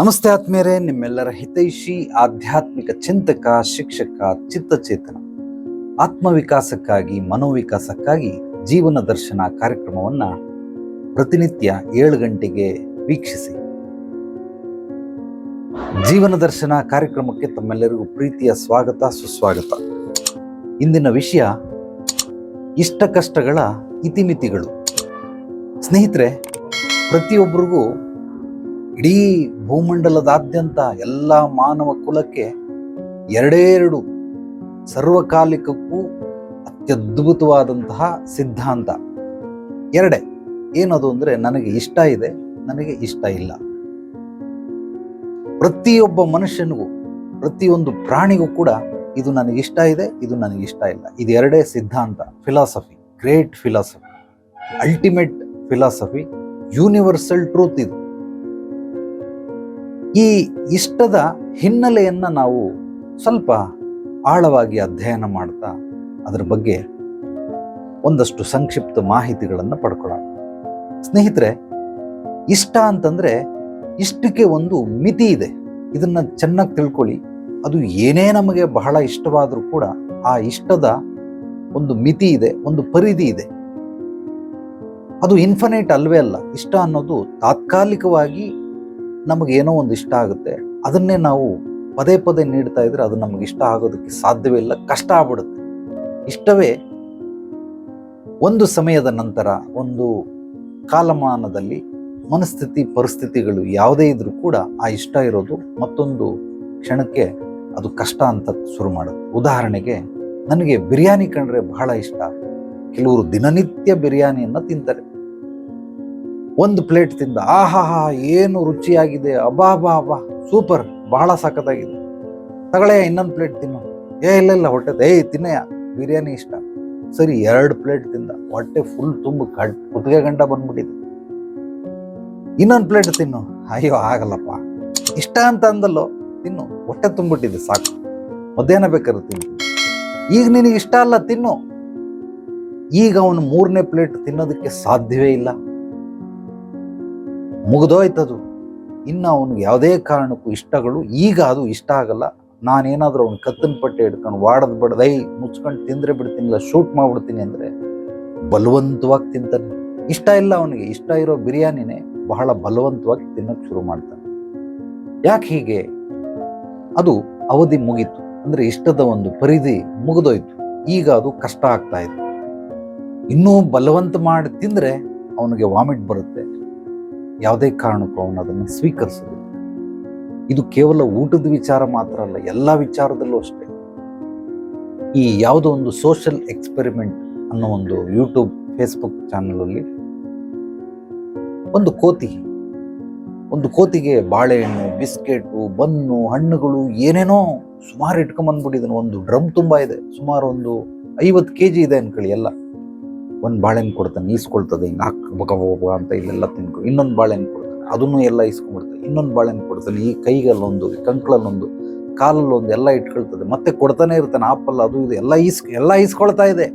ನಮಸ್ತೆ ಆತ್ಮೀಯರೇ, ನಿಮ್ಮೆಲ್ಲರ ಹಿತೈಷಿ, ಆಧ್ಯಾತ್ಮಿಕ ಚಿಂತಕ, ಶಿಕ್ಷಕ, ಚಿತ್ತಚೇತನ, ಆತ್ಮವಿಕಾಸಕ್ಕಾಗಿ, ಮನೋವಿಕಾಸಕ್ಕಾಗಿ ಜೀವನ ದರ್ಶನ ಕಾರ್ಯಕ್ರಮವನ್ನ ಪ್ರತಿನಿತ್ಯ ಏಳು ಗಂಟೆಗೆ ವೀಕ್ಷಿಸಿ. ಜೀವನ ದರ್ಶನ ಕಾರ್ಯಕ್ರಮಕ್ಕೆ ತಮ್ಮೆಲ್ಲರಿಗೂ ಪ್ರೀತಿಯ ಸ್ವಾಗತ, ಸುಸ್ವಾಗತ. ಇಂದಿನ ವಿಷಯ ಇಷ್ಟ ಕಷ್ಟಗಳ ಇತಿಮಿತಿಗಳು. ಸ್ನೇಹಿತರೆ, ಪ್ರತಿಯೊಬ್ಬರಿಗೂ ಇಡೀ ಭೂಮಂಡಲದಾದ್ಯಂತ ಎಲ್ಲ ಮಾನವ ಕುಲಕ್ಕೆ ಎರಡೇ ಎರಡು ಸರ್ವಕಾಲಿಕಕ್ಕೂ ಅತ್ಯದ್ಭುತವಾದಂತಹ ಸಿದ್ಧಾಂತ. ಎರಡೇ, ಏನದು ಅಂದರೆ ನನಗೆ ಇಷ್ಟ ಇದೆ, ನನಗೆ ಇಷ್ಟ ಇಲ್ಲ. ಪ್ರತಿಯೊಬ್ಬ ಮನುಷ್ಯನಿಗೂ, ಪ್ರತಿಯೊಂದು ಪ್ರಾಣಿಗೂ ಕೂಡ ಇದು ನನಗೆ ಇಷ್ಟ ಇದೆ, ಇದು ನನಗೆ ಇಷ್ಟ ಇಲ್ಲ. ಇದು ಎರಡೇ ಸಿದ್ಧಾಂತ philosophy great philosophy ultimate philosophy universal truth ಇದು. ಈ ಇಷ್ಟದ ಹಿನ್ನೆಲೆಯನ್ನು ನಾವು ಸ್ವಲ್ಪ ಆಳವಾಗಿ ಅಧ್ಯಯನ ಮಾಡ್ತಾ ಅದರ ಬಗ್ಗೆ ಒಂದಷ್ಟು ಸಂಕ್ಷಿಪ್ತ ಮಾಹಿತಿಗಳನ್ನು ಪಡ್ಕೊಳ್ಳೋಣ. ಸ್ನೇಹಿತರೆ, ಇಷ್ಟ ಅಂತಂದ್ರೆ ಇಷ್ಟಕ್ಕೆ ಒಂದು ಮಿತಿ ಇದೆ. ಇದನ್ನ ಚೆನ್ನಾಗಿ ತಿಳ್ಕೊಳ್ಳಿ. ಅದು ಏನೇ ನಮಗೆ ಬಹಳ ಇಷ್ಟವಾದರೂ ಕೂಡ ಆ ಇಷ್ಟದ ಒಂದು ಮಿತಿ ಇದೆ, ಒಂದು ಪರಿಧಿ ಇದೆ. ಅದು ಇನ್ಫಿನೈಟ್ ಅಲ್ವೇ ಅಲ್ಲ. ಇಷ್ಟ ಅನ್ನೋದು ತಾತ್ಕಾಲಿಕವಾಗಿ ನಮಗೇನೋ ಒಂದು ಇಷ್ಟ ಆಗುತ್ತೆ, ಅದನ್ನೇ ನಾವು ಪದೇ ಪದೇ ನೀಡ್ತಾ ಇದ್ರೆ ಅದು ನಮಗೆ ಇಷ್ಟ ಆಗೋದಕ್ಕೆ ಸಾಧ್ಯವೇ ಇಲ್ಲ, ಕಷ್ಟ ಆಗ್ಬಿಡುತ್ತೆ. ಇಷ್ಟವೇ ಒಂದು ಸಮಯದ ನಂತರ, ಒಂದು ಕಾಲಮಾನದಲ್ಲಿ ಮನಸ್ಥಿತಿ, ಪರಿಸ್ಥಿತಿಗಳು ಯಾವುದೇ ಇದ್ರೂ ಕೂಡ ಆ ಇಷ್ಟ ಇರೋದು ಮತ್ತೊಂದು ಕ್ಷಣಕ್ಕೆ ಅದು ಕಷ್ಟ ಅಂತ ಶುರು ಮಾಡುತ್ತೆ. ಉದಾಹರಣೆಗೆ, ನನಗೆ ಬಿರಿಯಾನಿ ಕಂಡ್ರೆ ಬಹಳ ಇಷ್ಟ. ಕೆಲವರು ದಿನನಿತ್ಯ ಬಿರಿಯಾನಿಯನ್ನು ತಿಂತಾರೆ. ಒಂದು ಪ್ಲೇಟ್ ತಿಂದ, ಆಹಾಹಾ, ಏನು ರುಚಿಯಾಗಿದೆ ಅಬಾ ಅಬಾ ಅಬಾ ಸೂಪರ್, ಬಹಳ ಸಖತ್ತಾಗಿದೆ. ತಗೊಳ್ಳೆ ಇನ್ನೊಂದು ಪ್ಲೇಟ್ ತಿನ್ನು. ಏ, ಇಲ್ಲ ಇಲ್ಲ, ಹೊಟ್ಟೆ ಏಯ್ ತಿನ್ನಯ್ಯ ಬಿರಿಯಾನಿ ಇಷ್ಟ. ಸರಿ, ಎರಡು ಪ್ಲೇಟ್ ತಿಂದ, ಹೊಟ್ಟೆ ಫುಲ್ ತುಂಬ ಕಟ್ ಕುತ್ತಿಗೆ ಗಂಟ ಬಂದ್ಬಿಟ್ಟಿದೆ. ಇನ್ನೊಂದು ಪ್ಲೇಟ್ ತಿನ್ನು. ಅಯ್ಯೋ, ಆಗಲ್ಲಪ್ಪ. ಇಷ್ಟ ಅಂತ ಅಂದಲ್ಲೋ, ತಿನ್ನು. ಹೊಟ್ಟೆ ತುಂಬಿಟ್ಟಿದೆ, ಸಾಕು. ಮಧ್ಯಾಹ್ನ ಬೇಕಾದ್ರೆ ತಿನ್ನು. ಈಗ ನಿನಗೆ ಇಷ್ಟ ಅಲ್ಲ, ತಿನ್ನು. ಈಗ ಅವನು ಮೂರನೇ ಪ್ಲೇಟ್ ತಿನ್ನೋದಕ್ಕೆ ಸಾಧ್ಯವೇ ಇಲ್ಲ. ಮುಗಿದೋಯ್ತದು. ಇನ್ನು ಅವನಿಗೆ ಯಾವುದೇ ಕಾರಣಕ್ಕೂ ಇಷ್ಟಗಳು, ಈಗ ಅದು ಇಷ್ಟ ಆಗಲ್ಲ. ನಾನೇನಾದರೂ ಅವ್ನ ಕತ್ತಿನ ಪಟ್ಟೆ ಹಿಡ್ಕೊಂಡು ವಾಡದ್ ಬಡ್ದು ಐ ಮುಚ್ಕೊಂಡು ತಿಂದ್ರೆ ಬಿಡ್ತೀನಿಲ್ಲ ಶೂಟ್ ಮಾಡ್ಬಿಡ್ತೀನಿ ಅಂದರೆ ಬಲವಂತವಾಗಿ ತಿಂತಾನೆ. ಇಷ್ಟ ಇಲ್ಲ ಅವನಿಗೆ. ಇಷ್ಟ ಇರೋ ಬಿರಿಯಾನಿನೇ ಬಹಳ ಬಲವಂತವಾಗಿ ತಿನ್ನೋಕ್ಕೆ ಶುರು ಮಾಡ್ತಾನೆ. ಯಾಕೆ ಹೀಗೆ? ಅದು ಅವಧಿ ಮುಗೀತು. ಅಂದರೆ ಇಷ್ಟದ ಒಂದು ಪರಿಧಿ ಮುಗಿದೋಯ್ತು. ಈಗ ಅದು ಕಷ್ಟ ಆಗ್ತಾ ಇತ್ತು ಇನ್ನೂ ಬಲವಂತ ಮಾಡಿ ತಿಂದರೆ ಅವನಿಗೆ ವಾಮಿಟ್ ಬರುತ್ತೆ. ಯಾವುದೇ ಕಾರಣಕ್ಕೂ ಅವನು ಅದನ್ನು ಸ್ವೀಕರಿಸೋದಿಲ್ಲ ಇದು ಕೇವಲ ಊಟದ ವಿಚಾರ ಮಾತ್ರ ಅಲ್ಲ, ಎಲ್ಲ ವಿಚಾರದಲ್ಲೂ ಅಷ್ಟೇ. ಈ ಯಾವುದೋ ಒಂದು ಸೋಷಲ್ ಎಕ್ಸ್ಪೆರಿಮೆಂಟ್ ಅನ್ನೋ ಒಂದು ಯೂಟ್ಯೂಬ್ ಫೇಸ್ಬುಕ್ ಚಾನಲಲ್ಲಿ ಒಂದು ಕೋತಿ, ಒಂದು ಕೋತಿಗೆ ಬಾಳೆಹಣ್ಣು, ಬಿಸ್ಕೆಟು, ಬನ್ನು, ಹಣ್ಣುಗಳು, ಏನೇನೋ ಸುಮಾರು ಇಟ್ಕೊಂಬಂದ್ಬಿಟ್ಟಿದ್ದಾನೆ ಒಂದು ಡ್ರಮ್ ತುಂಬ ಇದೆ, ಸುಮಾರು ಒಂದು ಐವತ್ತು ಕೆ ಜಿ ಇದೆ ಅನ್ಕೊಳ್ಳಿ ಎಲ್ಲ. ಒಂದು ಬಾಳೆಹಣ್ಣು ಕೊಡ್ತಾನೆ, ಈಸ್ಕೊಳ್ತದೆ, ಹಿಂಗೆ ಹಾಕ್ ಬಗ ಬಗ ಅಂತ ಇಲ್ಲೆಲ್ಲ ತಿನ್ಕೊ, ಇನ್ನೊಂದು ಬಾಳೆಹಣ್ಣು ಕೊಡ್ತಾನೆ. ಅದನ್ನು ಎಲ್ಲ ಇಸ್ಕೊಂಡ್ಬಿಡ್ತಾನೆ ಇನ್ನೊಂದು ಬಾಳೆಹಣ್ಣು ಕೊಡ್ತಾನೆ, ಈ ಕೈಗಲ್ಲೊಂದು ಕಂಕ್ಳಲ್ಲೊಂದು, ಕಾಲಲ್ಲೊಂದು, ಎಲ್ಲ ಇಟ್ಕೊಳ್ತದೆ. ಮತ್ತೆ ಕೊಡ್ತಾನೆ ಇರ್ತಾನೆ ಆಪಲ್ ಅದು ಇದು, ಎಲ್ಲ ಈಸ್, ಎಲ್ಲ ಈಸ್ಕೊಳ್ತಾ ಇದೆ.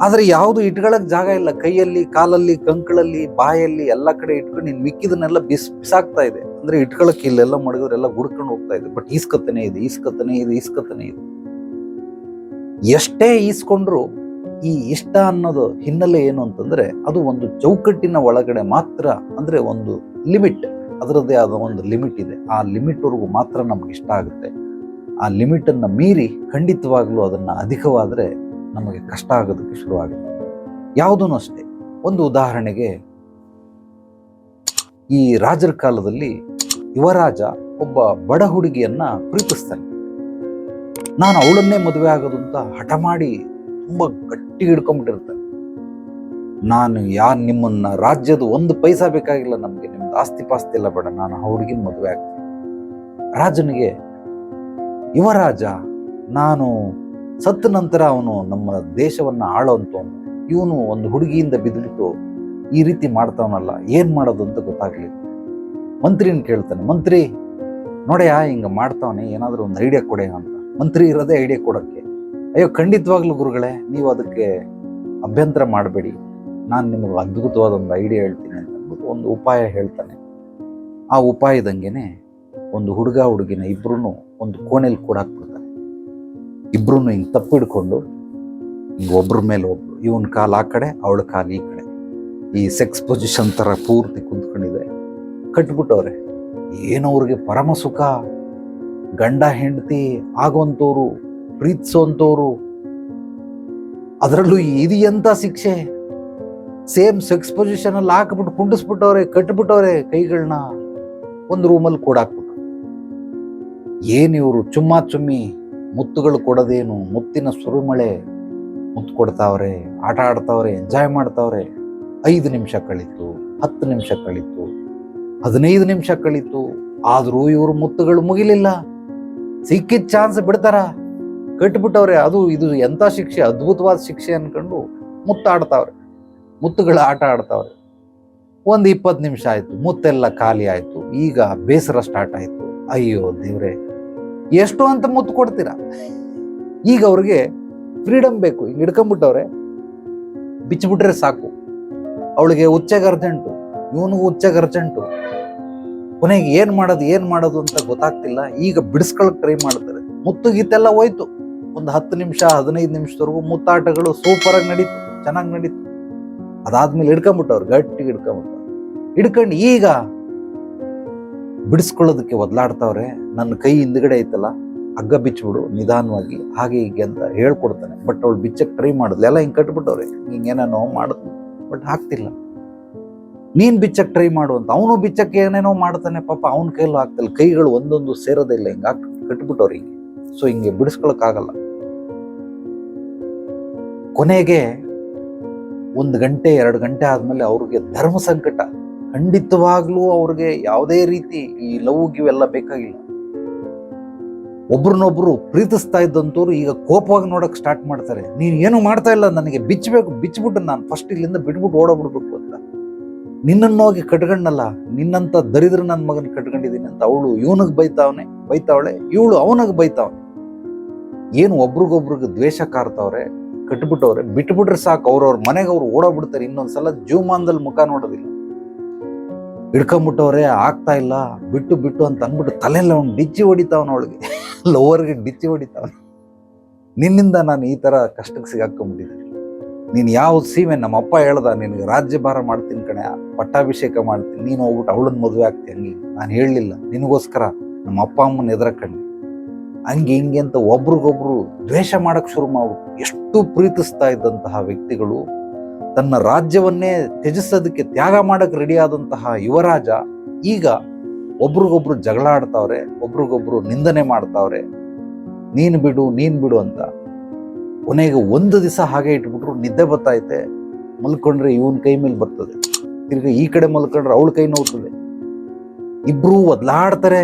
ಆದರೆ ಯಾವುದು ಇಟ್ಕೊಳ್ಳೋಕೆ ಜಾಗ ಇಲ್ಲ. ಕೈಯಲ್ಲಿ, ಕಾಲಲ್ಲಿ, ಕಂಕಳಲ್ಲಿ, ಬಾಯಲ್ಲಿ, ಎಲ್ಲ ಕಡೆ ಇಟ್ಕೊಂಡು ನೀನು ಮಿಕ್ಕಿದನ್ನೆಲ್ಲ ಬಿಸ್, ಬಿಸಾಕ್ತಾ ಇದೆ. ಅಂದರೆ ಇಟ್ಕೊಳ್ಳೋಕೆ ಇಲ್ಲೆಲ್ಲ ಮಡಗೋರೆಲ್ಲ ಗುಡ್ಕೊಂಡು ಹೋಗ್ತಾ ಇದೆ. ಬಟ್ ಈಸ್ಕತ್ತನೇ ಇದೆ ಈಸ್ಕತ್ತನೇ ಇದೆ ಈಸ್ಕತ್ತನೇ ಇದೆ. ಎಷ್ಟೇ ಈಸ್ಕೊಂಡ್ರು ಈ ಇಷ್ಟ ಅನ್ನೋದು ಹಿನ್ನೆಲೆ ಏನು ಅಂತಂದ್ರೆ ಅದು ಒಂದು ಚೌಕಟ್ಟಿನ ಒಳಗಡೆ ಮಾತ್ರ, ಅಂದ್ರೆ ಒಂದು ಲಿಮಿಟ್, ಅದರದ್ದೇ ಆದ ಒಂದು ಲಿಮಿಟ್ ಇದೆ. ಆ ಲಿಮಿಟ್ವರೆಗೂ ಮಾತ್ರ ನಮ್ಗೆ ಇಷ್ಟ ಆಗುತ್ತೆ. ಆ ಲಿಮಿಟ್ ಅನ್ನ ಮೀರಿ ಖಂಡಿತವಾಗ್ಲೂ ಅದನ್ನ ಅಧಿಕವಾದ್ರೆ ನಮಗೆ ಕಷ್ಟ ಆಗೋದಕ್ಕೆ ಶುರುವಾಗುತ್ತೆ. ಯಾವುದೂ ಅಷ್ಟೇ, ಒಂದು ಉದಾಹರಣೆಗೆ ಈ ರಾಜರ ಕಾಲದಲ್ಲಿ ಯುವರಾಜ ಒಬ್ಬ ಬಡ ಹುಡುಗಿಯನ್ನ ಪ್ರೀತಿಸ್ತಾನೆ. ನಾನು ಅವಳನ್ನೇ ಮದುವೆ ಆಗೋದು ಅಂತ ಹಠ ಮಾಡಿ ತುಂಬಾ ಗಟ್ಟಿ ಹಿಡ್ಕೊಂಡ್ಬಿಟ್ಟಿರ್ತಾನೆ ನಾನು ಯಾ ನಿಮ್ಮನ್ನ ರಾಜ್ಯದ ಒಂದು ಪೈಸಾ ಬೇಕಾಗಿಲ್ಲ, ನಮಗೆ ನಿಮ್ದು ಆಸ್ತಿ ಪಾಸ್ತಿ ಎಲ್ಲ ಬೇಡ, ನಾನು ಹುಡುಗಿನ ಮದುವೆ ಆಗ್ತೀನಿ. ರಾಜನಿಗೆ, ಯುವರಾಜ, ನಾನು ಸತ್ತ ನಂತರ ಅವನು ನಮ್ಮ ದೇಶವನ್ನ ಆಳೋಂತವನು ಇವನು ಒಂದು ಹುಡುಗಿಯಿಂದ ಬಿದ್ದುಬಿಟ್ಟು ಈ ರೀತಿ ಮಾಡ್ತಾವನಲ್ಲ, ಏನು ಮಾಡೋದು ಅಂತ ಗೊತ್ತಾಗ್ಲಿಲ್ಲ. ಮಂತ್ರಿನ ಕೇಳ್ತಾನೆ, ಮಂತ್ರಿ, ನೋಡ್ಯಾ, ಹಿಂಗ ಮಾಡ್ತಾವನೆ, ಏನಾದರೂ ಒಂದು ಐಡಿಯಾ ಕೊಡೆ ಅಂತ. ಮಂತ್ರಿ ಇರೋದೇ ಐಡಿಯಾ ಕೊಡಕ್ಕೆ. ಅಯ್ಯೋ, ಖಂಡಿತವಾಗ್ಲೂ ಗುರುಗಳೇ, ನೀವು ಅದಕ್ಕೆ ಅಭ್ಯಂತರ ಮಾಡಬೇಡಿ. ನಾನು ನಿಮಗೆ ಅದ್ಭುತವಾದ ಒಂದು ಐಡಿಯಾ ಹೇಳ್ತೀನಿ ಅಂತ ಒಂದು ಉಪಾಯ ಹೇಳ್ತಾನೆ. ಆ ಉಪಾಯದಂಗೆನೆ ಒಂದು ಹುಡುಗ, ಹುಡುಗಿನ ಇಬ್ಬರೂ ಒಂದು ಕೋಣೆಯಲ್ಲಿ ಕೂಡ ಹಾಕ್ಬಿಡ್ತಾನೆ ಇಬ್ಬರೂ ಹಿಂಗೆ ತಪ್ಪಿಡ್ಕೊಂಡು ಹಿಂಗೆ ಒಬ್ರ ಮೇಲೆ ಒಬ್ರು, ಇವನ ಕಾಲು ಆ ಕಡೆ, ಅವಳ ಕಾಲು ಈ ಕಡೆ. ಈ ಸೆಕ್ಸ್ ಪೊಸಿಷನ್ ಥರ ಪೂರ್ತಿ ಕುಂತ್ಕೊಂಡಿದೆ ಕಟ್ಬಿಟ್ಟವ್ರೆ, ಏನೋ ಅವ್ರಿಗೆ ಪರಮ ಸುಖ ಗಂಡ, ಹೆಂಡತಿ ಆಗೋಂಥವ್ರು ಪ್ರೀತಿಸೋಂಥವ್ರು ಅದರಲ್ಲೂ ಇದು ಎಂತ ಶಿಕ್ಷೆ? ಸೇಮ್ ಸೆಕ್ಸ್ ಪೊಸಿಷನ್ ಅಲ್ಲಿ ಹಾಕ್ಬಿಟ್ಟು ಕುಂಡಿಸ್ಬಿಟ್ಟವ್ರೆ, ಕಟ್ಬಿಟ್ಟವ್ರೆ ಕೈಗಳನ್ನ ಒಂದು ರೂಮಲ್ಲಿ ಕೊಡಾಕ್ಬಿಟ್ಟು. ಏನಿವರು ಚುಮ್ಮ ಚುಮ್ಮಿ ಮುತ್ತುಗಳು ಕೊಡೋದೇನು? ಮುತ್ತಿನ ಸುರುಮಳೆ ಮುತ್ತು ಕೊಡ್ತಾವ್ರೆ, ಆಟ ಆಡ್ತಾವ್ರೆ ಎಂಜಾಯ್ ಮಾಡ್ತಾವ್ರೆ. ಐದು ನಿಮಿಷ ಕಳೀತು, ಹತ್ತು ನಿಮಿಷ ಕಳೀತು, ಹದಿನೈದು ನಿಮಿಷ ಕಳೀತು, ಆದರೂ ಇವರು ಮುತ್ತುಗಳು ಮುಗಿಲಿಲ್ಲ. ಸಿಕ್ಕಿದ ಚಾನ್ಸ್ ಬಿಡ್ತಾರ? ಕಟ್ಬಿಟ್ಟವ್ರೆ ಅದು ಇದು ಎಂಥ ಶಿಕ್ಷೆ, ಅದ್ಭುತವಾದ ಶಿಕ್ಷೆ ಅನ್ಕೊಂಡು ಮುತ್ತಾಡ್ತಾವ್ರೆ. ಮುತ್ತುಗಳ ಆಟ ಆಡ್ತಾವ್ರೆ. ಒಂದು ಇಪ್ಪತ್ತು ನಿಮಿಷ ಆಯಿತು, ಮುತ್ತೆಲ್ಲ ಖಾಲಿ ಆಯಿತು, ಈಗ ಬೇಸರ ಸ್ಟಾರ್ಟ್ ಆಯಿತು. ಅಯ್ಯೋ ದೇವ್ರೆ, ಎಷ್ಟು ಅಂತ ಮುತ್ತು ಕೊಡ್ತೀರಾ? ಈಗ ಅವ್ರಿಗೆ ಫ್ರೀಡಮ್ ಬೇಕು, ಹಿಂಗೆ ಹಿಡ್ಕೊಂಬಿಟ್ಟವ್ರೆ ಬಿಚ್ಚಿಬಿಟ್ರೆ ಸಾಕು. ಅವಳಿಗೆ ಉಚ್ಚೆಗೆ ಅರ್ಜೆಂಟು ಇವನಿಗೂ ಉಚ್ಚೆಗೆ ಅರ್ಜೆಂಟು ಕೊನೆಗೆ ಏನು ಮಾಡೋದು ಏನು ಮಾಡೋದು ಅಂತ ಗೊತ್ತಾಗ್ತಿಲ್ಲ, ಈಗ ಬಿಡಿಸ್ಕೊಳಕ್ ಟ್ರೈ ಮಾಡ್ತಾರೆ. ಮುತ್ತು ಗೀತೆಲ್ಲ ಹೋಯ್ತು. ಒಂದು ಹತ್ತು ನಿಮಿಷ, ಹದಿನೈದು ನಿಮಿಷದವರೆಗೂ ಮುತ್ತಾಟಗಳು ಸೂಪರ್ ಆಗಿ ನಡೀತು, ಚೆನ್ನಾಗಿ ನಡೀತು. ಅದಾದ್ಮೇಲೆ ಹಿಡ್ಕೊಂಬಿಟ್ಟವ್ರು ಗಟ್ಟಿಗೆ ಹಿಡ್ಕೊಂಬಿಟ್ಟವ್ರು ಹಿಡ್ಕೊಂಡು ಈಗ ಬಿಡಿಸ್ಕೊಳ್ಳೋದಕ್ಕೆ ಒದ್ಲಾಡ್ತಾವ್ರೆ, ನನ್ನ ಕೈ ಹಿಂದ್ಗಡೆ ಐತಲ್ಲ, ಹಗ್ಗ ಬಿಚ್ಚಿಬಿಡು ನಿಧಾನವಾಗಿ, ಹಾಗೆ ಹೀಗೆ ಅಂತ ಹೇಳ್ಕೊಡ್ತಾನೆ. ಬಟ್ ಅವಳು ಬಿಚ್ಚಕ್ಕೆ ಟ್ರೈ ಮಾಡಿದ್ಲು ಎಲ್ಲ ಹಿಂಗೆ ಕಟ್ಬಿಟ್ಟವ್ರೆ ಹಿಂಗೇನೋ ಮಾಡಿದ್ಲು ಬಟ್ ಹಾಕ್ತಿಲ್ಲ ನೀನ್ ಬಿಚ್ಚಕ್ಕೆ ಟ್ರೈ ಮಾಡು ಅಂತ, ಅವನು ಬಿಚ್ಚಕ್ಕೆ ಏನೇನೋ ಮಾಡ್ತಾನೆ ಪಾಪ, ಅವನ ಕೈಲೂ ಆಗ್ತಿಲ್ಲ. ಕೈಗಳು ಒಂದೊಂದು ಸೇರೋದಿಲ್ಲ ಹಿಂಗೆ ಹಾಕಿ, ಕಟ್ಬಿಟ್ಟವ್ರು ಹಿಂಗೆ. ಸೊ ಹಿಂಗೆ ಬಿಡಿಸ್ಕೊಳಕ್ ಆಗಲ್ಲ ಕೊನೆಗೆ ಒಂದು ಗಂಟೆ, ಎರಡು ಗಂಟೆ ಆದಮೇಲೆ ಅವ್ರಿಗೆ ಧರ್ಮ ಸಂಕಟ. ಖಂಡಿತವಾಗ್ಲೂ ಅವ್ರಿಗೆ ಯಾವುದೇ ರೀತಿ ಈ ಲವ್ ಇವೆಲ್ಲ ಬೇಕಾಗಿಲ್ಲ. ಒಬ್ರನ್ನೊಬ್ರು ಪ್ರೀತಿಸ್ತಾ ಇದ್ದಂಥವ್ರು ಈಗ ಕೋಪವಾಗಿ ನೋಡಕ್ ಸ್ಟಾರ್ಟ್ ಮಾಡ್ತಾರೆ. ನೀನು ಏನು ಮಾಡ್ತಾ ಇಲ್ಲ, ನನಗೆ ಬಿಚ್ಚಬೇಕು ಬಿಚ್ಚಿಬಿಟ್ಟು ನಾನು ಫಸ್ಟ್ ಇಲ್ಲಿಂದ ಬಿಟ್ಬಿಟ್ಟು ಓಡೋಗ್ಬಿಡ್ಬೇಕು ಅಂತ. ನಿನ್ನನ್ನು ಹೋಗಿ ಕಟ್ಕೊಂಡಲ್ಲ, ನಿನ್ನಂತ ದರಿದ್ರ ನನ್ನ ಮಗನ ಕಟ್ಕೊಂಡಿದ್ದೀನಿ ಅಂತ ಅವಳು ಇವನಿಗೆ ಬೈತಾವನೆ, ಬೈತಾವಳೆ, ಇವಳು ಅವನಿಗೆ ಬೈತಾವನೆ. ಏನು ಒಬ್ರಿಗೊಬ್ರಿಗೆ ದ್ವೇಷ ಕಾರ್ತಾವ್ರೆ ಕಟ್ಬಿಟ್ಟವ್ರೆ. ಬಿಟ್ಬಿಟ್ರೆ ಸಾಕು ಅವ್ರವ್ರ ಮನೆಗೆ ಅವ್ರು ಓಡೋಗ್ಬಿಡ್ತಾರೆ. ಇನ್ನೊಂದ್ಸಲ ಜೀವಮಾನದಲ್ಲಿ ಮುಖ ನೋಡೋದಿಲ್ಲ. ಹಿಡ್ಕೊಂಬಿಟ್ಟವ್ರೆ, ಆಗ್ತಾ ಇಲ್ಲ. ಬಿಟ್ಟು ಬಿಟ್ಟು ಅಂತ ಅಂದ್ಬಿಟ್ಟು ತಲೆಲ್ಲ ಅವ್ನು ಡಿಚ್ಚಿ ಹೊಡಿತಾವನ ಅವಳಿಗೆ. ಲೋವರ್ಗೆ ಡಿಚ್ಚಿ ಹೊಡಿತಾವನ ನಿನ್ನಿಂದ ನಾನು ಈ ಥರ ಕಷ್ಟಕ್ಕೆ ಸಿಗಾಕೊಂಡ್ಬಿಟ್ಟಿದ್ದೀನಿ ನೀನು ಯಾವ ಸೀಮೆ, ನಮ್ಮ ಅಪ್ಪ ಹೇಳ್ದ, ನಿನಗೆ ರಾಜ್ಯಭಾರ ಮಾಡ್ತೀನಿ ಕಣೆ, ಪಟ್ಟಾಭಿಷೇಕ ಮಾಡ್ತೀನಿ, ನೀನು ಹೋಗ್ಬಿಟ್ಟು ಅವಳನ್ನ ಮದುವೆ ಆಗ್ತೀನಿ ನಾನು ಹೇಳಲಿಲ್ಲ. ನಿನಗೋಸ್ಕರ ನಮ್ಮ ಅಪ್ಪ ಅಮ್ಮನ ಎದುರಕಂಡು ಹಂಗೆ ಹಿಂಗೆ ಅಂತ ಒಬ್ರಿಗೊಬ್ರು ದ್ವೇಷ ಮಾಡಕ್ ಶುರು ಮಾಡ್ಬಿಟ್ಟು ಎಷ್ಟು ಪ್ರೀತಿಸ್ತಾ ಇದ್ದಂತಹ ವ್ಯಕ್ತಿಗಳು, ತನ್ನ ರಾಜ್ಯವನ್ನೇ ತ್ಯಜಿಸೋದಕ್ಕೆ ತ್ಯಾಗ ಮಾಡಕ್ ರೆಡಿ ಆದಂತಹ ಯುವರಾಜ, ಈಗ ಒಬ್ರಿಗೊಬ್ರು ಜಗಳ ಆಡ್ತಾವ್ರೆ ಒಬ್ರಿಗೊಬ್ರು ನಿಂದನೆ ಮಾಡ್ತಾವ್ರೆ. ನೀನು ಬಿಡು ನೀನು ಬಿಡು ಅಂತ. ಕೊನೆಗೆ ಒಂದು ದಿವಸ ಹಾಗೆ ಇಟ್ಬಿಟ್ರು ನಿದ್ದೆ ಬರ್ತೈತೆ ಮಲ್ಕೊಂಡ್ರೆ ಇವನ್ ಕೈ ಮೇಲೆ ಬರ್ತದೆ. ತಿರ್ಗಿ ಈ ಕಡೆ ಮಲ್ಕೊಂಡ್ರೆ ಅವಳ ಕೈ ನೋಡ್ತದೆ ಇಬ್ರು ಒದ್ಲಾಡ್ತಾರೆ.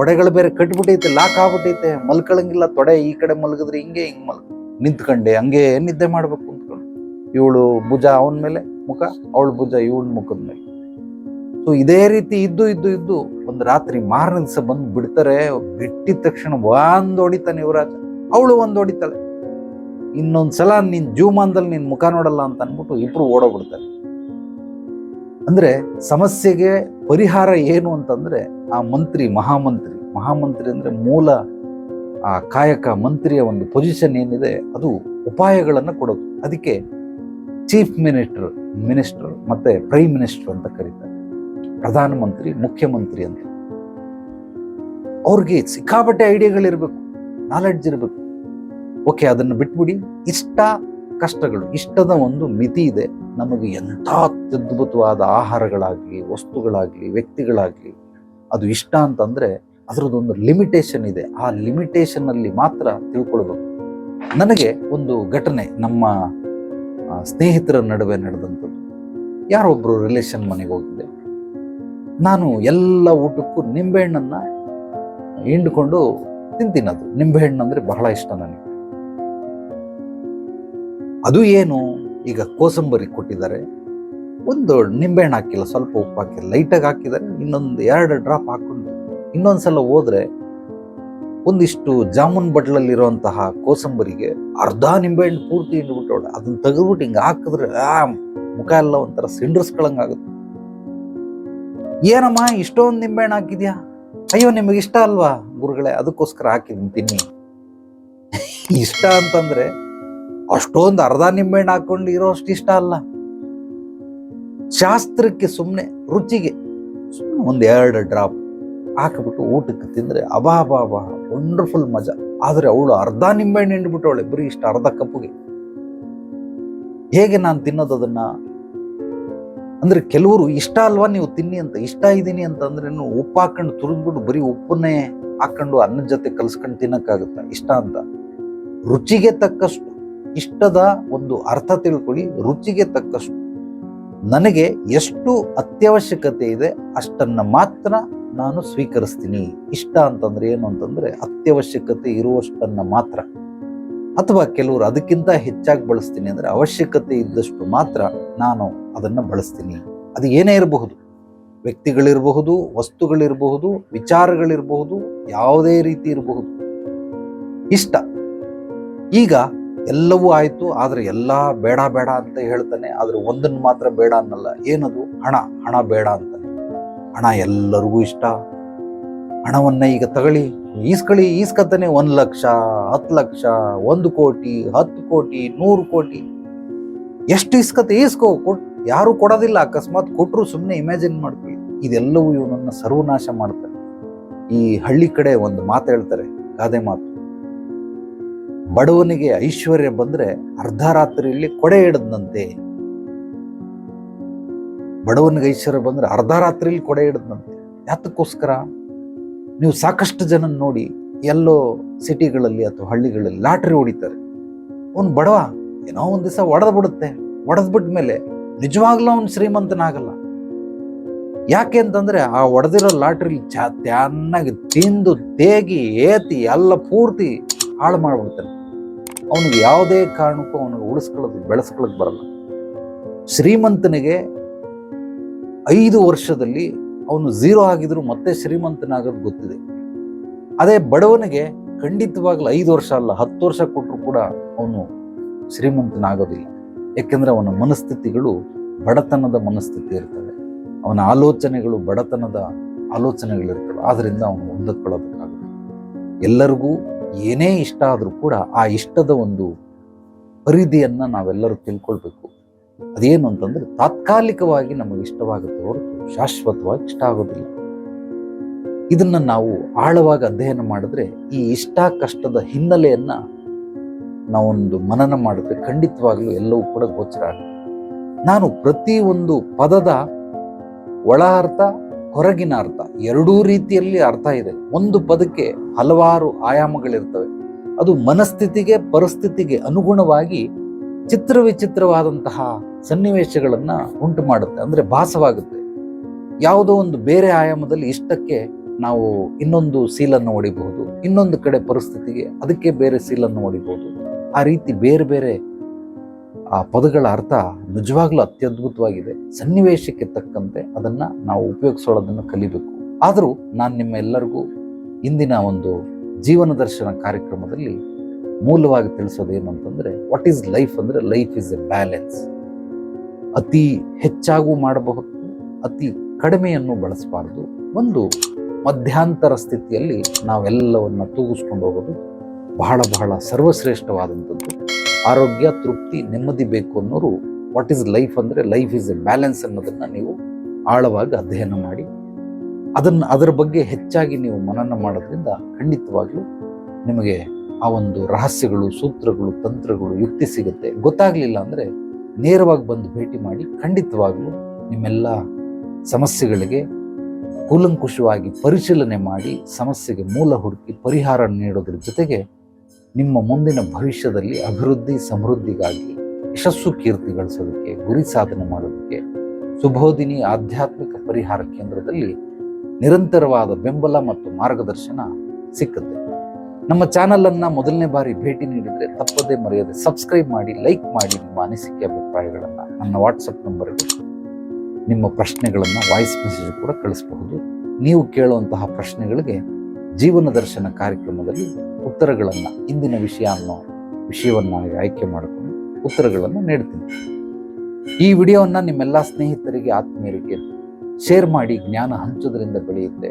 ತೊಡೆಗಳು ಬೇರೆ ಕಟ್ಬಿಟ್ಟೈತೆ ಲಾಕ್ ಆಗ್ಬಿಟ್ಟೈತೆ. ಮಲ್ಕೊಳಂಗಿಲ್ಲ, ತೊಡೆ ಈ ಕಡೆ ಮಲಗಿದ್ರೆ ಹಿಂಗೆ ಹಿಂಗೆ ಮಲ್ ನಿಂತ್ಕೊಂಡೆ, ಹಂಗೆ ನಿದ್ದೆ ಮಾಡ್ಬೇಕು ಅಂದ್ಕೊಂಡು. ಇವಳು ಭುಜ ಅವನ ಮೇಲೆ ಮುಖ, ಅವಳ ಭುಜ ಇವಳ ಮುಖದ ಮೇಲೆ. ಸೊ ಇದೇ ರೀತಿ ಇದ್ದು ಇದ್ದು ಇದ್ದು ಒಂದು ರಾತ್ರಿ ಮಾರನೇ ಬಂದು ಬಿಡ್ತಾರೆ, ಬಿಟ್ಟಿದ ತಕ್ಷಣ ಒಂದ್ ಹೊಡಿತಾನೆ ಯುವರಾಜ. ಅವಳು ಒಂದ್ ಹೊಡಿತಾಳೆ. ಇನ್ನೊಂದ್ಸಲ ನಿನ್ ಜೀವಮಾನದಲ್ಲಿ ನಿನ್ ಮುಖ ನೋಡಲ್ಲ ಅಂತ ಅನ್ಬಿಟ್ಟು ಇಬ್ರು ಓಡೋಗ್ಬಿಡ್ತಾರೆ. ಅಂದ್ರೆ ಸಮಸ್ಯೆಗೆ ಪರಿಹಾರ ಏನು ಅಂತಂದ್ರೆ ಆ ಮಂತ್ರಿ, ಮಹಾಮಂತ್ರಿ ಮಹಾಮಂತ್ರಿ ಅಂದರೆ ಮೂಲ ಆ ಕಾಯಕ ಮಂತ್ರಿಯ ಒಂದು ಪೊಸಿಷನ್ ಏನಿದೆ, ಅದು ಉಪಾಯಗಳನ್ನು ಕೊಡೋದು. ಅದಕ್ಕೆ ಚೀಫ್ ಮಿನಿಸ್ಟರ್ ಮಿನಿಸ್ಟರ್ ಮತ್ತು ಪ್ರೈಮ್ ಮಿನಿಸ್ಟರ್ ಅಂತ ಕರೀತಾರೆ. ಪ್ರಧಾನಮಂತ್ರಿ ಮುಖ್ಯಮಂತ್ರಿ ಅಂತ. ಅವ್ರಿಗೆ ಸಿಕ್ಕಾಪಟ್ಟೆ ಐಡಿಯಾಗಳಿರಬೇಕು ನಾಲೆಡ್ಜ್ ಇರಬೇಕು. ಓಕೆ ಅದನ್ನು ಬಿಟ್ಬಿಡಿ. ಇಷ್ಟ ಕಷ್ಟಗಳು, ಇಷ್ಟದ ಒಂದು ಮಿತಿ ಇದೆ. ನಮಗೆ ಎಂಥ ಅತ್ಯದ್ಭುತವಾದ ಆಹಾರಗಳಾಗಲಿ, ವಸ್ತುಗಳಾಗಲಿ, ವ್ಯಕ್ತಿಗಳಾಗಲಿ, ಅದು ಇಷ್ಟ ಅಂತಂದ್ರೆ ಅದರದ್ದೊಂದು ಲಿಮಿಟೇಷನ್ ಇದೆ. ಆ ಲಿಮಿಟೇಷನ್ ಅಲ್ಲಿ ಮಾತ್ರ ತಿಳ್ಕೊಳ್ಬೇಕು ನನಗೆ ಒಂದು ಘಟನೆ ನಮ್ಮ ಸ್ನೇಹಿತರ ನಡುವೆ ನಡೆದಂಥದ್ದು. ಯಾರೊಬ್ಬರು ರಿಲೇಷನ್ ಮನೆಗೆ ಹೋಗಿದ್ದೆ. ನಾನು ಎಲ್ಲ ಊಟಕ್ಕೂ ನಿಂಬೆಹಣ್ಣನ್ನು ಹಿಂಡ್ಕೊಂಡು ತಿಂತೀನಿ ಅದು. ನಿಂಬೆಹಣ್ಣು ಅಂದರೆ ಬಹಳ ಇಷ್ಟ ನನಗೆ. ಅದು ಏನು? ಈಗ ಕೋಸಂಬರಿ ಕೊಟ್ಟಿದ್ದಾರೆ. ಒಂದು ನಿಂಬೆಹಣ್ಣು ಹಾಕಿಲ್ಲ, ಸ್ವಲ್ಪ ಉಪ್ಪು ಹಾಕಿಲ್ಲ ಲೈಟಾಗಿ ಹಾಕಿದ್ದಾರೆ. ಇನ್ನೊಂದು ಎರಡು ಡ್ರಾಪ್ ಹಾಕೊಂಡು ಇನ್ನೊಂದ್ಸಲ ಹೋದ್ರೆ ಒಂದಿಷ್ಟು ಜಾಮೂನ್ ಬಟ್ಲಲ್ಲಿರುವಂತಹ ಕೋಸಂಬರಿಗೆ ಅರ್ಧ ನಿಂಬೆಹಣ್ಣು ಪೂರ್ತಿ ಹಿಂಡ್ಬಿಟ್ಟವಳೆ ಅದನ್ನ ತೆಗೆದ್ಬಿಟ್ಟು ಹಿಂಗೆ ಹಾಕಿದ್ರೆ, ಆ, ಮುಖ ಎಲ್ಲ ಒಂಥರ ಸಿಂಡ್ರಸ್ಕೊಳಂಗಾಗುತ್ತೆ ಏನಮ್ಮ, ಇಷ್ಟೊಂದು ನಿಂಬೆಹಣ್ಣು ಹಾಕಿದ್ಯಾ? ಅಯ್ಯೋ, ನಿಮಗೆ ಇಷ್ಟ ಅಲ್ವಾ? ಗುರುಗಳೇ, ಅದಕ್ಕೋಸ್ಕರ ಹಾಕಿದ್ದೀನಿ, ತಿನ್ನಿ. ಇಷ್ಟ ಅಂತಂದ್ರೆ ಅಷ್ಟೊಂದು ಅರ್ಧ ನಿಂಬೆಹಣ್ಣು ಹಾಕೊಂಡು ಇರೋ ಅಷ್ಟು ಇಷ್ಟ ಅಲ್ಲ. ಶಾಸ್ತ್ರಕ್ಕೆ ಸುಮ್ಮನೆ ರುಚಿಗೆ ಸುಮ್ಮನೆ ಒಂದು ಎರಡು ಡ್ರಾಪ್ ಹಾಕಿಬಿಟ್ಟು ಊಟಕ್ಕೆ ತಿಂದರೆ ಅಬಾ ಬಾ ಬಾ ವಂಡರ್ಫುಲ್ ಮಜಾ. ಆದರೆ ಅವಳು ಅರ್ಧ ನಿಂಬೆಹಣ್ಣು ಹಿಂಡ್ಬಿಟ್ಟವಳೆ, ಬರೀ ಇಷ್ಟು ಅರ್ಧ ಕಪ್ಪುಗೆ. ಹೇಗೆ ನಾನು ತಿನ್ನೋದು ಅದನ್ನು? ಅಂದರೆ ಕೆಲವರು ಇಷ್ಟ ಅಲ್ವಾ ನೀವು ತಿನ್ನಿ ಅಂತ, ಇಷ್ಟ ಇದ್ದೀನಿ ಅಂತಂದ್ರೆ ಉಪ್ಪು ಹಾಕೊಂಡು ತುರಿದ್ಬಿಟ್ಟು ಬರೀ ಉಪ್ಪನ್ನೇ ಹಾಕೊಂಡು ಅನ್ನದ ಜೊತೆ ಕಲ್ಸ್ಕೊಂಡು ತಿನ್ನೋಕ್ಕಾಗುತ್ತಾ? ಇಷ್ಟ ಅಂತ. ರುಚಿಗೆ ತಕ್ಕಷ್ಟು, ಇಷ್ಟದ ಒಂದು ಅರ್ಥ ತಿಳ್ಕೊಳ್ಳಿ, ರುಚಿಗೆ ತಕ್ಕಷ್ಟು. ನನಗೆ ಎಷ್ಟು ಅತ್ಯವಶ್ಯಕತೆ ಇದೆ ಅಷ್ಟನ್ನು ಮಾತ್ರ ನಾನು ಸ್ವೀಕರಿಸ್ತೀನಿ. ಇಷ್ಟ ಅಂತಂದ್ರೆ ಏನು ಅಂತಂದ್ರೆ ಅತ್ಯವಶ್ಯಕತೆ ಇರುವಷ್ಟನ್ನ ಮಾತ್ರ. ಅಥವಾ ಕೆಲವರು ಅದಕ್ಕಿಂತ ಹೆಚ್ಚಾಗಿ ಬಳಸ್ತೀನಿ ಅಂದ್ರೆ ಅವಶ್ಯಕತೆ ಇದ್ದಷ್ಟು ಮಾತ್ರ ನಾನು ಅದನ್ನ ಬಳಸ್ತೀನಿ. ಅದು ಏನೇ ಇರಬಹುದು. ವ್ಯಕ್ತಿಗಳಿರಬಹುದು, ವಸ್ತುಗಳಿರಬಹುದು, ವಿಚಾರಗಳಿರಬಹುದು, ಯಾವುದೇ ರೀತಿ ಇರಬಹುದು. ಇಷ್ಟ. ಈಗ ಎಲ್ಲವೂ ಆಯಿತು ಆದರೆ ಎಲ್ಲ ಬೇಡ ಬೇಡ ಅಂತ ಹೇಳ್ತಾನೆ, ಆದರೆ ಒಂದನ್ನು ಮಾತ್ರ ಬೇಡ ಅನ್ನಲ್ಲ. ಏನದು? ಹಣ. ಹಣ ಬೇಡ ಅಂತಾನೆ ಹಣ ಎಲ್ಲರಿಗೂ ಇಷ್ಟ. ಹಣವನ್ನು ಈಗ ತಗೊಳ್ಳಿ. ಈಸ್ಕೊಳ್ಳಿ ಈಸ್ಕತ್ತಾನೆ ಒಂದು ಲಕ್ಷ, ಹತ್ತು ಲಕ್ಷ, ಒಂದು ಕೋಟಿ, ಹತ್ತು ಕೋಟಿ, ನೂರು ಕೋಟಿ. ಎಷ್ಟು ಇಸ್ಕತ್ತೆ ಈಸ್ಕೋ, ಕೊಟ್, ಯಾರು ಕೊಡೋದಿಲ್ಲ, ಅಕಸ್ಮಾತ್ ಕೊಟ್ಟರು ಸುಮ್ಮನೆ ಇಮ್ಯಾಜಿನ್ ಮಾಡ್ಕೊಳ್ಳಿ. ಇದೆಲ್ಲವೂ ಇವನನ್ನ ಸರ್ವನಾಶ ಮಾಡ್ತಾರೆ. ಈ ಹಳ್ಳಿ ಕಡೆ ಒಂದು ಮಾತು ಹೇಳ್ತಾರೆ, ಗಾದೆ ಮಾತು. ಬಡವನಿಗೆ ಐಶ್ವರ್ಯ ಬಂದ್ರೆ ಅರ್ಧ ರಾತ್ರಿಯಲ್ಲಿ ಕೊಡೆ ಹಿಡದ್ನಂತೆ ಬಡವನಿಗೆ ಐಶ್ವರ್ಯ ಬಂದರೆ ಅರ್ಧ ರಾತ್ರಿಯಲ್ಲಿ ಕೊಡೆ ಹಿಡಿದಂತೆ. ಯಾತಕ್ಕೋಸ್ಕರ? ನೀವು ಸಾಕಷ್ಟು ಜನ ನೋಡಿ ಎಲ್ಲೋ ಸಿಟಿಗಳಲ್ಲಿ ಅಥವಾ ಹಳ್ಳಿಗಳಲ್ಲಿ ಲಾಟ್ರಿ ಹೊಡಿತಾರೆ. ಅವ್ನು ಬಡವ ಏನೋ ಒಂದು ದಿವಸ ಒಡೆದು ಬಿಡುತ್ತೆ. ಒಡೆದು ಮೇಲೆ ನಿಜವಾಗ್ಲೂ ಅವ್ನು ಶ್ರೀಮಂತನಾಗಲ್ಲ. ಯಾಕೆ ಅಂತಂದರೆ ಆ ಒಡೆದಿರೋ ಲಾಟ್ರಿ ಚೆನ್ನಾಗಿ ತಿಂದು ತೇಗಿ ಏತಿ ಎಲ್ಲ ಪೂರ್ತಿ ಹಾಳು ಮಾಡಿಬಿಡ್ತಾನೆ ಅವನಿಗೆ ಯಾವುದೇ ಕಾರಣಕ್ಕೂ ಅವನಿಗೆ ಉಳಿಸ್ಕೊಳ್ಳೋದು, ಬೆಳೆಸ್ಕೊಳ್ಳೋದು ಬರಲ್ಲ. ಶ್ರೀಮಂತನಿಗೆ ಐದು ವರ್ಷದಲ್ಲಿ ಅವನು ಝೀರೋ ಆಗಿದ್ರು ಮತ್ತೆ ಶ್ರೀಮಂತನಾಗೋದು ಗೊತ್ತಿದೆ. ಅದೇ ಬಡವನಿಗೆ ಖಂಡಿತವಾಗ್ಲೂ ಐದು ವರ್ಷ ಅಲ್ಲ, ಹತ್ತು ವರ್ಷ ಕೊಟ್ಟರು ಕೂಡ ಅವನು ಶ್ರೀಮಂತನಾಗೋದಿಲ್ಲ. ಯಾಕೆಂದ್ರೆ ಅವನ ಮನಸ್ಥಿತಿಗಳು ಬಡತನದ ಮನಸ್ಥಿತಿ ಇರ್ತವೆ. ಅವನ ಆಲೋಚನೆಗಳು ಬಡತನದ ಆಲೋಚನೆಗಳಿರ್ತವೆ. ಆದ್ರಿಂದ ಅವನು ಹೊಂದಿಕೊಳ್ಳೋದಕ್ಕಾಗುತ್ತೆ ಎಲ್ಲರಿಗೂ ಏನೇ ಇಷ್ಟ ಆದರೂ ಕೂಡ ಆ ಇಷ್ಟದ ಒಂದು ಪರಿಧಿಯನ್ನು ನಾವೆಲ್ಲರೂ ತಿಳ್ಕೊಳ್ಬೇಕು. ಅದೇನು ಅಂತಂದ್ರೆ ತಾತ್ಕಾಲಿಕವಾಗಿ ನಮಗೆ ಇಷ್ಟವಾಗುತ್ತೆ ಹೊರತು ಶಾಶ್ವತವಾಗಿ ಇಷ್ಟ ಆಗೋದಿಲ್ಲ. ಇದನ್ನ ನಾವು ಆಳವಾಗಿ ಅಧ್ಯಯನ ಮಾಡಿದ್ರೆ ಈ ಇಷ್ಟ ಕಷ್ಟದ ಹಿನ್ನೆಲೆಯನ್ನ ನಾವೊಂದು ಮನನ ಮಾಡಿದ್ರೆ ಖಂಡಿತವಾಗ್ಲೂ ಎಲ್ಲವೂ ಕೂಡ ಗೋಚರ ಆಗುತ್ತೆ. ನಾನು ಪ್ರತಿ ಒಂದು ಪದದ ಒಳ ಅರ್ಥ, ಹೊರಗಿನ ಅರ್ಥ ಎರಡೂ ರೀತಿಯಲ್ಲಿ ಅರ್ಥ ಇದೆ. ಒಂದು ಪದಕ್ಕೆ ಹಲವಾರು ಆಯಾಮಗಳಿರ್ತವೆ. ಅದು ಮನಸ್ಥಿತಿಗೆ, ಪರಿಸ್ಥಿತಿಗೆ ಅನುಗುಣವಾಗಿ ಚಿತ್ರ ವಿಚಿತ್ರವಾದಂತಹ ಸನ್ನಿವೇಶಗಳನ್ನ ಉಂಟು ಮಾಡುತ್ತೆ. ಅಂದ್ರೆ ಭಾಸವಾಗುತ್ತೆ. ಯಾವುದೋ ಒಂದು ಬೇರೆ ಆಯಾಮದಲ್ಲಿ ಇಷ್ಟಕ್ಕೆ ನಾವು ಇನ್ನೊಂದು ಸೀಲನ್ನು ಹೊಡಿಬಹುದು ಇನ್ನೊಂದು ಕಡೆ ಪರಿಸ್ಥಿತಿಗೆ ಅದಕ್ಕೆ ಬೇರೆ ಸೀಲನ್ನು ಹೊಡಿಬಹುದು ಆ ರೀತಿ ಬೇರೆ ಬೇರೆ, ಆ ಪದಗಳ ಅರ್ಥ ನಿಜವಾಗ್ಲೂ ಅತ್ಯದ್ಭುತವಾಗಿದೆ. ಸನ್ನಿವೇಶಕ್ಕೆ ತಕ್ಕಂತೆ ಅದನ್ನ ನಾವು ಉಪಯೋಗಿಸೋಳೋದನ್ನು ಕಲಿಬೇಕು. ಆದರೂ ನಾನು ನಿಮ್ಮ ಎಲ್ಲರಿಗೂ ಇಂದಿನ ಒಂದು ಜೀವನ ದರ್ಶನ ಕಾರ್ಯಕ್ರಮದಲ್ಲಿ ಮೂಲವಾಗಿ ತಿಳಿಸೋದೇನು ಅಂತಂದ್ರೆ ವಾಟ್ ಈಸ್ ಲೈಫ್ ಅಂದ್ರೆ ಲೈಫ್ ಇಸ್ ಎ ಬ್ಯಾಲೆನ್ಸ್ ಅತಿ ಹೆಚ್ಚಾಗೂ ಮಾಡಬಹುದು, ಅತಿ ಕಡಿಮೆಯನ್ನು ಬಳಸಬಾರದು. ಒಂದು ಮಧ್ಯಾಂತರ ಸ್ಥಿತಿಯಲ್ಲಿ ನಾವೆಲ್ಲವನ್ನು ತೂಗಿಸ್ಕೊಂಡು ಹೋಗೋದು ಬಹಳ ಬಹಳ ಸರ್ವಶ್ರೇಷ್ಠವಾದಂಥದ್ದು. ಆರೋಗ್ಯ, ತೃಪ್ತಿ, ನೆಮ್ಮದಿ ಬೇಕು ಅನ್ನೋರು ವಾಟ್ ಈಸ್ ಲೈಫ್ ಅಂದರೆ ಲೈಫ್ ಈಸ್ ಎ ಬ್ಯಾಲೆನ್ಸ್ ಅನ್ನೋದನ್ನು ನೀವು ಆಳವಾಗಿ ಅಧ್ಯಯನ ಮಾಡಿ, ಅದನ್ನು ಅದರ ಬಗ್ಗೆ ಹೆಚ್ಚಾಗಿ ನೀವು ಮನನ ಮಾಡೋದ್ರಿಂದ ಖಂಡಿತವಾಗಲೂ ನಿಮಗೆ ಆ ಒಂದು ರಹಸ್ಯಗಳು, ಸೂತ್ರಗಳು, ತಂತ್ರಗಳು, ಯುಕ್ತಿ ಸಿಗುತ್ತೆ. ಗೊತ್ತಾಗಲಿಲ್ಲ ಅಂದ್ರೆ ನೇರವಾಗಿ ಬಂದು ಭೇಟಿ ಮಾಡಿ ಖಂಡಿತವಾಗಲೂ ನಿಮ್ಮೆಲ್ಲ ಸಮಸ್ಯೆಗಳಿಗೆ ಕೂಲಂಕುಷವಾಗಿ ಪರಿಶೀಲನೆ ಮಾಡಿ ಸಮಸ್ಯೆಗೆ ಮೂಲ ಹುಡುಕಿ ಪರಿಹಾರ ನೀಡೋದ್ರ ಜೊತೆಗೆ ನಿಮ್ಮ ಮುಂದಿನ ಭವಿಷ್ಯದಲ್ಲಿ ಅಭಿವೃದ್ಧಿ ಸಮೃದ್ಧಿಗಾಗಿ ಯಶಸ್ಸು ಕೀರ್ತಿ ಗಳಿಸೋದಕ್ಕೆ, ಗುರಿ ಸಾಧನೆ ಮಾಡೋದಕ್ಕೆ ಸುಬೋಧಿನಿ ಆಧ್ಯಾತ್ಮಿಕ ಪರಿಹಾರ ಕೇಂದ್ರದಲ್ಲಿ ನಿರಂತರವಾದ ಬೆಂಬಲ ಮತ್ತು ಮಾರ್ಗದರ್ಶನ ಸಿಕ್ಕುತ್ತೆ. ನಮ್ಮ ಚಾನಲನ್ನು ಮೊದಲನೇ ಬಾರಿ ಭೇಟಿ ನೀಡಿದ್ರೆ ತಪ್ಪದೇ ಮರೆಯದೆ ಸಬ್ಸ್ಕ್ರೈಬ್ ಮಾಡಿ ಲೈಕ್ ಮಾಡಿ ನಿಮ್ಮ ಅನಿಸಿಕೆ, ಅಭಿಪ್ರಾಯಗಳನ್ನು ನನ್ನ ವಾಟ್ಸಪ್ ನಂಬರ್ಗೆ ನಿಮ್ಮ ಪ್ರಶ್ನೆಗಳನ್ನು ವಾಯ್ಸ್ ಮೆಸೇಜ್ ಕೂಡ ಕಳಿಸಬಹುದು. ನೀವು ಕೇಳುವಂತಹ ಪ್ರಶ್ನೆಗಳಿಗೆ ಜೀವನ ದರ್ಶನ ಕಾರ್ಯಕ್ರಮದಲ್ಲಿ ಉತ್ತರಗಳನ್ನು ಇಂದಿನ ವಿಷಯ ಅನ್ನೋ ವಿಷಯವನ್ನು ಆಯ್ಕೆ ಮಾಡಿಕೊಂಡು ಉತ್ತರಗಳನ್ನು ನೀಡ್ತೀನಿ. ಈ ವಿಡಿಯೋವನ್ನು ನಿಮ್ಮೆಲ್ಲ ಸ್ನೇಹಿತರಿಗೆ, ಆತ್ಮೀಯರಿಗೆ ಶೇರ್ ಮಾಡಿ ಜ್ಞಾನ ಹಂಚೋದ್ರಿಂದ ಬೆಳೆಯುತ್ತೆ.